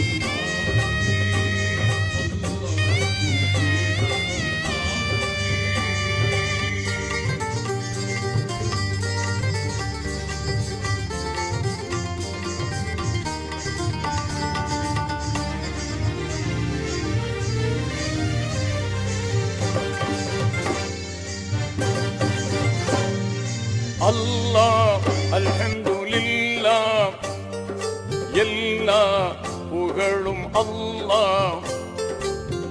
அல்லாஹ்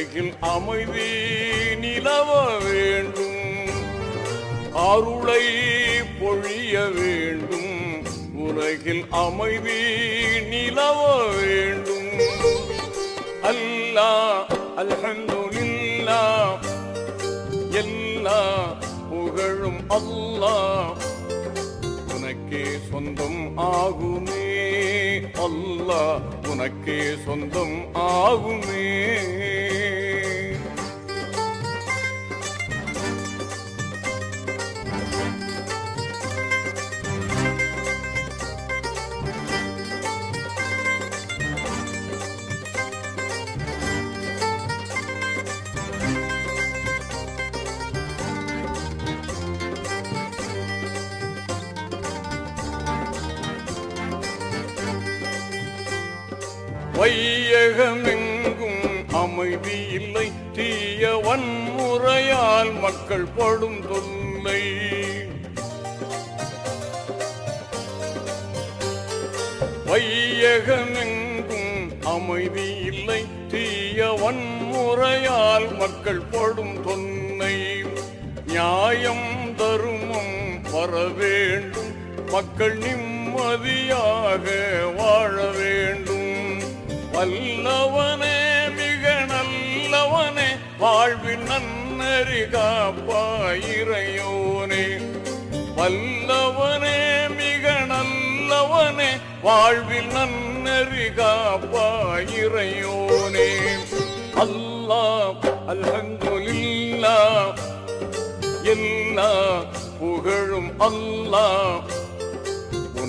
உலகில் அமைதி நிலவ வேண்டும். அருளை பொழிய வேண்டும். உலகில் அமைதி நிலவ வேண்டும். அல்லா அல்ஹந்துலில்லா எல்லா புகழும் அல்லா உனக்கே சொந்தம் ஆகுமே அல்லா உனக்கே சொந்தம் ஆகுமே. வையகமெங்கும் அமைதி இல்லை தீய வன்முறையால் மக்கள் படும் தொல்லை. வையகமெங்கும் அமைதி இல்லை தீய வன்முறையால் மக்கள் படும் தொன்னை நியாயம் தருமம் வர வேண்டும். மக்கள் நிம்மதியாக வாழ வேண்டும். வல்லவனே மிக நல்லவனே வாழ்வின் நன்னறி காப்பாயிரையோனே வல்லவனே மிக நல்லவனே வாழ்வில் நன்னறி காப்பாயிரையோனே அல்லா அல்ஹம்துலில்லாஹ் எல்லா புகழும் அல்லாஹ்.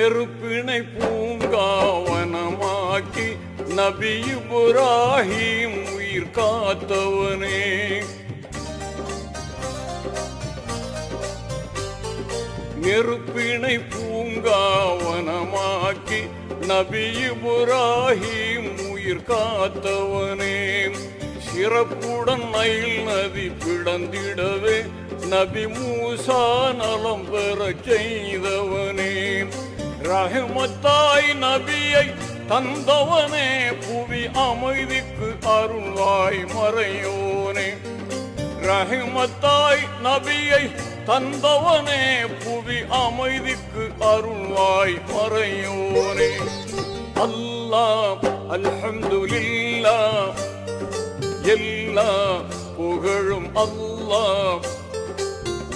நெருப்பினை பூங்காவனமாக்கி நபி இப்ராஹிம் உயிர் காத்தவனே. நெருப்பினை பூங்காவனமாக்கி நபி இப்ராஹிம் உயிர் காத்தவனே. சிறப்புடன் நயில் நதி பிளந்திடவே நபி மூசா நலம் பெற செய்தவனே. ரஹமத்தாய் நபியை தந்தவனே புவி அமைதிக்கு அருள்வாய் மறையோனே. ரஹமத்தாய் நபியை தந்தவனே புவி அமைதிக்கு அருள்வாய் மறையோனே. அல்லா அல்ஹம்துலில்லாஹ். எல்லா புகழும் அல்லாஹ்.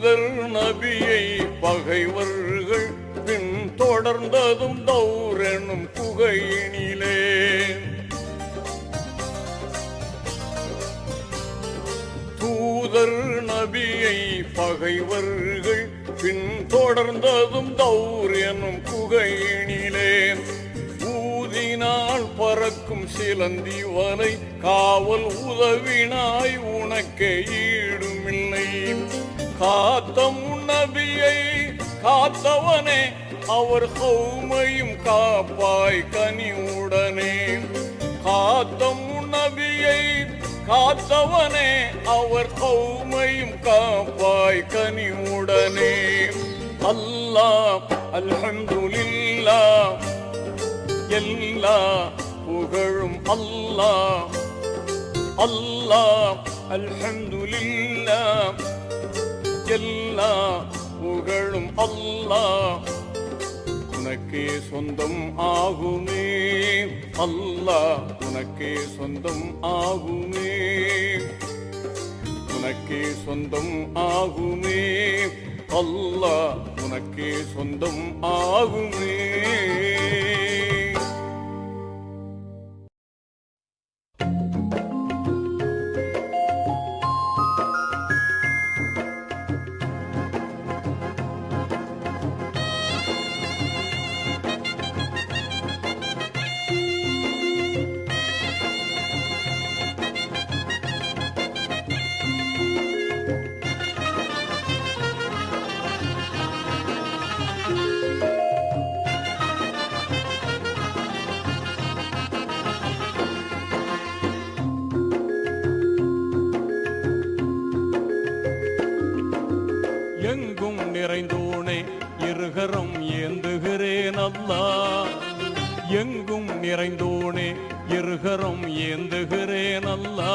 முதல் நபியை பகைவர்கள் பின் தொடர்ந்ததும் தௌரெனும் குகையினிலே தூதர் நபியை பகைவர்கள் பின் தொடர்ந்ததும் தௌர் எனும் குகையினிலே ஊதினால் பறக்கும் சிலந்தி வலை காவல் உதவினாய் உனக்கே ஈடுமில்லை. காத்தம் நபியை காத்தவனே அவர் கௌமையும் காப்பாய் கனிவுடனே. காத்தம் நபியை காத்தவனே அவர் கௌமையும் காப்பாய் கனிவுடனே. அல்லா அல்ஹம்துலில்லாஹ் எல்லா புகழும் அல்லா அல்லா அல்ஹம்துலில்லாஹ் எல்லா புகழும் அல்லா உனக்கே சொந்தம் ஆகுமே. அல்லா உனக்கே சொந்தம் ஆகுமே. உனக்கே சொந்தம் ஆகுமே. அல்லா உனக்கே சொந்தம் ஆகுமே. இருகரம் ஏந்துகிறேன் அல்லா.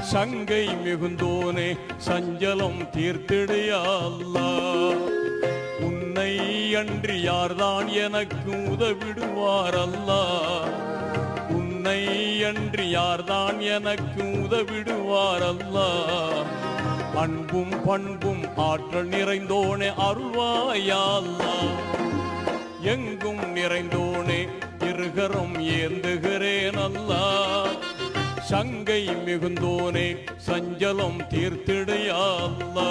சங்கை மிகுந்தோனே சஞ்சலம் தீர்த்திடையா அல்லா. உன்னை அன்றி யார்தான் எனக்கு உதவிடுவார் அல்லா. உன்னை அன்றி யார்தான் எனக்கு உதவிடுவார் அல்லா. அன்பும் பண்பும் ஆற்றல் நிறைந்தோனே அருள்வாயா எங்கும் நிறைந்தோனே இருகரம் ஏந்துகிறேன் அல்லா. சங்கை மிகுந்தோனே சஞ்சலம் தீர்த்திடையா அல்லா.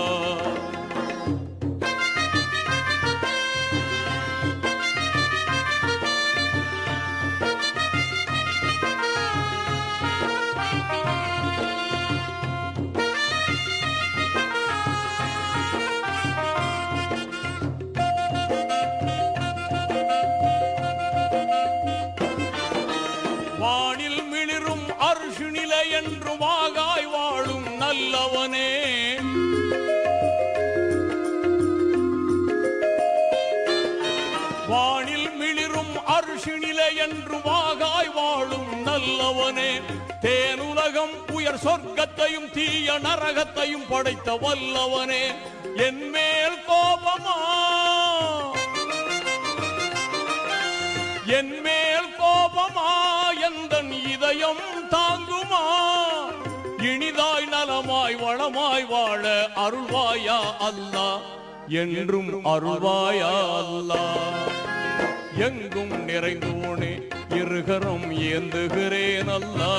நல்லவனே தேனுலகம் உயர் சொர்க்கத்தையும் தீய நரகத்தையும் படைத்த வல்லவனே என் மேல் கோபமா? என் மேல் கோபமா? எந்தன் இதயம் தாங்குமா? இனிதாய் நலமாய் வளமாய் வாழ அருள்வாயா அல்லா? என்றும் அருள்வாயா அல்லா? எங்கும் நிறைந்தோனே இருகரம் ஏந்துகிறேன் அல்லா.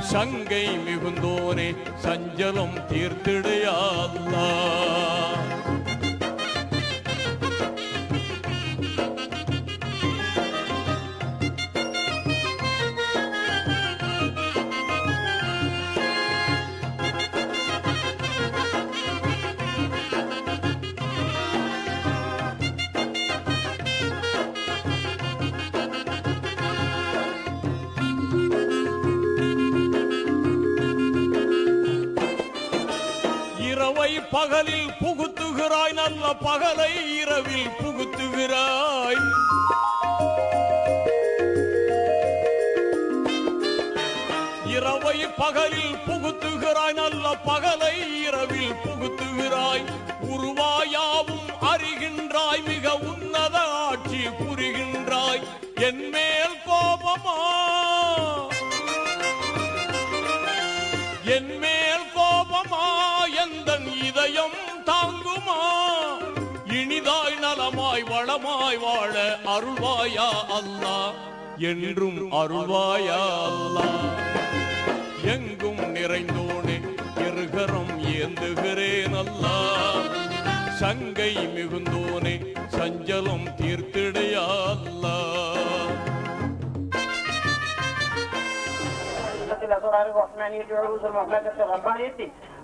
சங்கை மிகுந்தோனே சஞ்சலம் தீர்த்திடையா பகலை இரவில் புகுத்துகிறாய். இரவை பகலில் புகுத்துகிறாய் நல்ல பகலை இரவில் புகுத்துகிறாய். உருவாயாவும் அறிகின்றாய் மிகவும் வளமாய் வாழ அருள்வாயா அல்லாஹ் என்றும் அருள்வாயா அல்லாஹ் எங்கும் நிறைந்தோனே இருகரம் ஏந்துகிறேன் அல்லாஹ் சங்கை மிகுந்தோனே சஞ்சலம் தீர்த்திடையா அல்லாஹ் الأسرار الرحمانية وعروس المملكة الربانية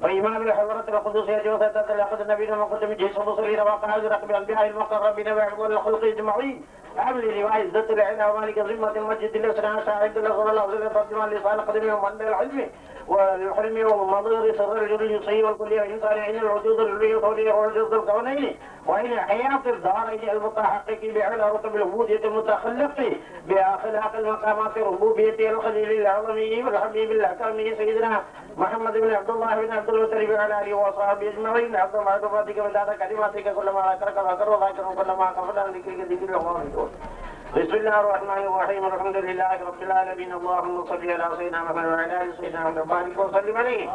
وإمام الحضرة القدسية وسادة الأخذ النبينا وقدم جيش المرسلين وقائد رقب الأنبياء المقربين وعبد الخلق أجمعين عامل لواء عزة العلا ومالك ذمة المسجد الأسرى شاهد الأسرى الأفضل الترجمان لسان قدمي ومن العلم والحلم ومضير سر الجليسي والكلية إنسان عين الوجود العلوي وطولي وعجز الكونين وإن حياة الدارين المتحقق بأعلى رتب العبودية المتخلق بأخلاق المقامات الربوبية الخليل العظمي والحبيب الأكرمي سيدنا محمد بن عبد الله بن عبد المطلب وعلى آله وصحبه أجمعين عبد معلوماتك وداد كلماتك كلما ذكرك ذكر وذاكر كلما كفل عن ذكرك ذكر الله بسم الله الرحمن الرحيم الحمد لله رب العالمين اللهم صل على سيدنا محمد وعلى ال سيدنا محمد وبارك وسلم عليه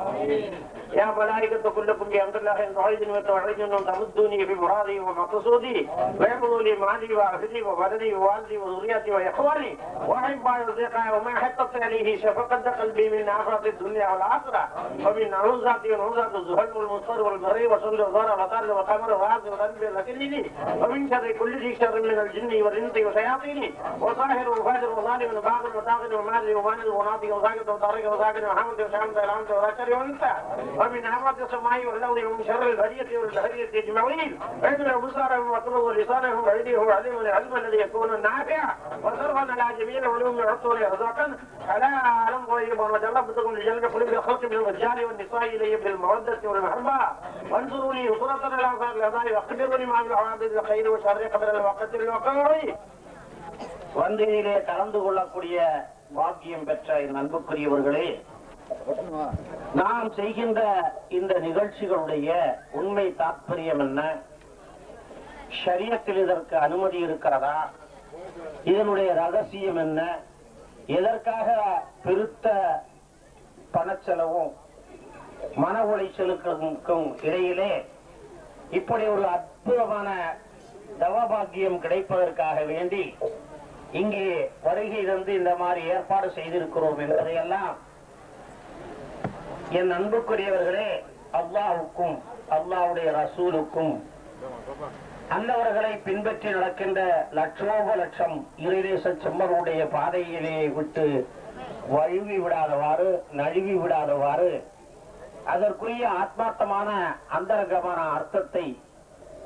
يا ملائكة كلكم بأمر الله ان تعيد وتوعيد ان تمدوني في مرادي ومقصودي ويحفظوا لي مالي واهلي وولدي ووالدي وذريتي واخواني واحبائي واصدقائي وما حققت عليه شفقة قلبي من آفات الدنيا والآخرة ومن عوزاتي ونعوزات الزهل والمصطر والبري وصل الغار والطار والقمر والعز والقلب والأكلين ومن شر كل ذي شر من الجن والإنس والشياطين الكافرين وطاهر وفاجر وظالم وباطل وطاغن وماذي ومال ومناطق وساقط وطارق وساقط وحامد وشامد والعمد والاشر والانثى ومن عرض السماء والارض ومن شر البريه والبريه اجمعين اجمع بصارهم وطلوا لسانهم وايديهم عليم العلم الذي يكون نافعا على العاجبين ولهم يعطوا ارزاقا الا اعلم غيب وتلبسكم لجلب قلوب الخلق من الرجال والنساء اليه بالموده والمحبه وانصروني نصره الانصار الاعضاء واخبروني مع العوابد الخير وشر قبل الوقت الوقوع வந்ததிலே கலந்து கொள்ளக்கூடிய பாக்கியம் பெற்ற என் அன்புக்குரியவர்களே நாம் செய்கின்ற இந்த நிகழ்ச்சிகளுடைய உண்மை தாற்பயம் என்ன? ஷரியத்தில் இதற்கு அனுமதி இருக்கிறதா? இதனுடைய ரகசியம் என்ன? எதற்காக பெருத்த பணச்செலவும் மன உளைச்சலுக்கும் இடையிலே இப்படி ஒரு அற்புதமான தவபாக்கியம் கிடைப்பதற்காக வேண்டி இங்கே வருகை தந்து இந்த மாதிரி ஏற்பாடு செய்திருக்கிறோம் என்பதையெல்லாம் என் அன்புக்குரியவர்களே அல்லாவுக்கும் அல்லாவுடைய ரசூலுக்கும் அன்னவர்களை பின்பற்றி நடக்கின்ற லட்சோப லட்சம் இறைதேச செம்மருடைய பாதையிலே விட்டு வழுவி விடாதவாறு நழுவி விடாதவாறு அதற்குரிய ஆத்மார்த்தமான அந்தரங்கமான அர்த்தத்தை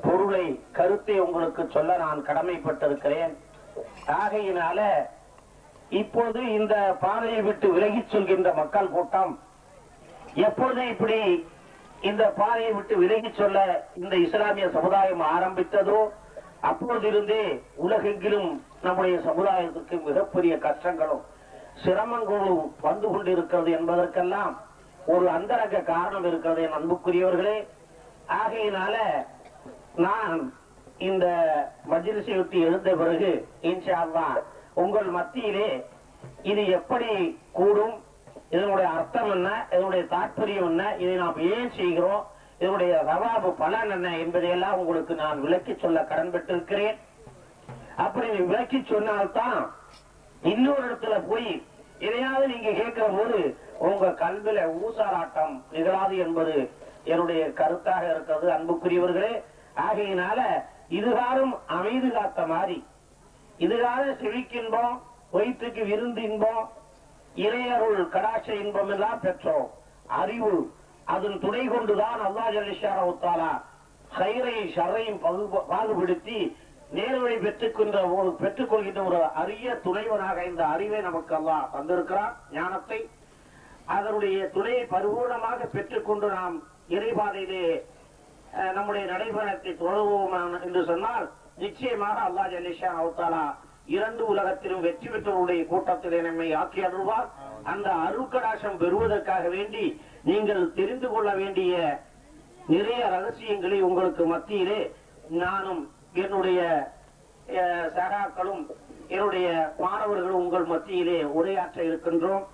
பொருளை கருத்தை உங்களுக்கு சொல்ல நான் கடமைப்பட்டிருக்கிறேன். ஆகையினால இப்போது இந்த பாதையை விட்டு விலகி சொல்கின்ற மக்கள் கூட்டம் எப்போது இப்படி இந்த பாதையை விட்டு விலகிச் சொல்ல இந்த இஸ்லாமிய சமுதாயம் ஆரம்பித்ததோ அப்போதிருந்தே உலகெங்கிலும் நம்முடைய சமுதாயத்துக்கு மிகப்பெரிய கஷ்டங்களும் சிரமங்களும் வந்து கொண்டிருக்கிறது என்பதற்கெல்லாம் ஒரு அந்தரங்க காரணம் இருக்கிறது என் அன்புக்குரியவர்களே. ஆகையினால நான் இந்த மஜிலிசையொட்டி எழுந்த பிறகு இன்ஷா உங்கள் மத்தியிலே இது எப்படி கூடும்? இதனுடைய அர்த்தம் என்ன? இதனுடைய தாற்பயம் என்ன? இதை நாம் ஏன் செய்கிறோம்? இதனுடைய ரவாபு பலன் என்ன என்பதையெல்லாம் உங்களுக்கு நான் விளக்கி சொல்ல கடன்பட்டிருக்கிறேன். அப்படி விளக்கி சொன்னால்தான் இன்னொரு இடத்துல போய் எதையாவது நீங்க கேட்கிற போது உங்க கல்வில ஊசாராட்டம் நிகழாது என்பது என்னுடைய கருத்தாக இருக்கிறது அன்புக்குரியவர்களே. ஆகையினால இதுகாரும் அமைதி காத்த மாதிரி இதுகார செழிக்கின்போம் வயிற்றுக்கு விருந்து இன்பம் இறையருள் கடாட்ச இன்பம் எல்லாம் பெற்றோம். அறிவு அதன் துணை கொண்டுதான் அல்லா ஜலிஷாரா சைரையும் ஷரையும் பகு- பாகுபடுத்தி நேர்வழி பெற்றுக்கின்ற ஒரு பெற்றுக்கொள்கின்ற ஒரு அரிய துணைவனாக இந்த அறிவை நமக்கு அல்லா தந்திருக்கிறான் ஞானத்தை. அதனுடைய துணையை பரிபூர்ணமாக பெற்றுக்கொண்டு நாம் இறைபாதையிலே நம்முடைய நடைபயணத்தை தொடருவோம் என்று சொன்னால் நிச்சயமாக அல்லாஹ் ஜல்லிஷா அவுத்தாலா இரண்டு உலகத்திலும் வெற்றி பெற்றவருடைய கூட்டத்திலே நம்மை ஆக்கி அருள்வார். அந்த அருக்கடாசம் பெறுவதற்காக வேண்டி நீங்கள் தெரிந்து கொள்ள வேண்டிய நிறைய ரகசியங்களை உங்களுக்கு மத்தியிலே நானும் என்னுடைய அஹ், சகாக்களும் என்னுடைய மாணவர்களும் உங்கள் மத்தியிலே உரையாற்ற இருக்கின்றோம்.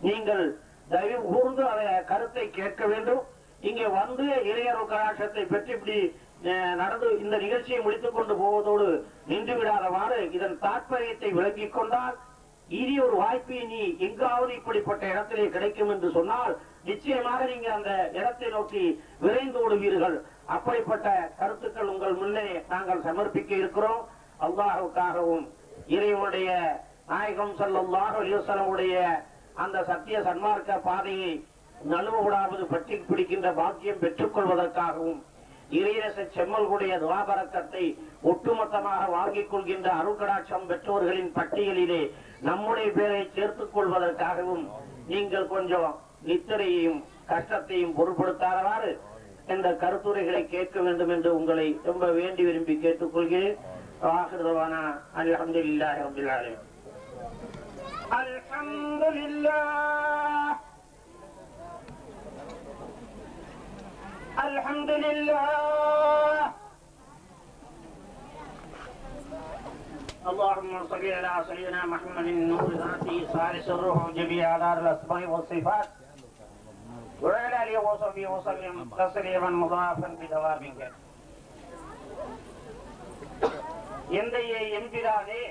நீங்கள் தயவு கூர்ந்து அதை கருத்தை கேட்க வேண்டும். இங்கே வந்து இளையர் கலாட்சத்தை பெற்று இப்படி அஹ், நடந்து இந்த நிகழ்ச்சியை முடித்துக் கொண்டு போவதோடு நின்று விடாதவாறு இதன் தாற்பயத்தை விளங்கிக் கொண்டால் இனி ஒரு வாய்ப்பை நீ எங்காவது இப்படிப்பட்ட இடத்திலே கிடைக்கும் என்று சொன்னால் நிச்சயமாக நீங்க அந்த இடத்தை நோக்கி விரைந்து ஓடுவீர்கள். அப்படிப்பட்ட கருத்துக்கள் உங்கள் முன்னே நாங்கள் சமர்ப்பிக்க இருக்கிறோம். அல்லாஹுக்காகவும் இறைவனுடைய நாயகம் செல்லும் அலைஹி அந்த சத்திய சன்மார்க்க பாதையை நழுவ பற்றி பிடிக்கின்ற பாக்கியம் பெற்றுக் கொள்வதற்காகவும் இறையரச செம்மல்குடைய துவாபரக்கத்தை ஒட்டுமொத்தமாக வாங்கிக் கொள்கின்ற அருட்கடாட்சம் பெற்றோர்களின் பட்டியலிலே நம்முடைய பேரை சேர்த்துக் கொள்வதற்காகவும் நீங்கள் கொஞ்சம் நித்திரையையும் கஷ்டத்தையும் பொருட்படுத்தாதவாறு இந்த கருத்துரைகளை கேட்க வேண்டும் என்று உங்களை ரொம்ப வேண்டி விரும்பி கேட்டுக்கொள்கிறேன். ஆகிருதவான அல்ஹம்துலில்லாஹி. الحمد لله اللهم صل على سيدنا محمد النور ذاته صالح الروح جميع دار الاسماء والصفات وعلى اله وصحبه وسلم تسليما مضافا بدوامك எந்தையே எம்பிரானே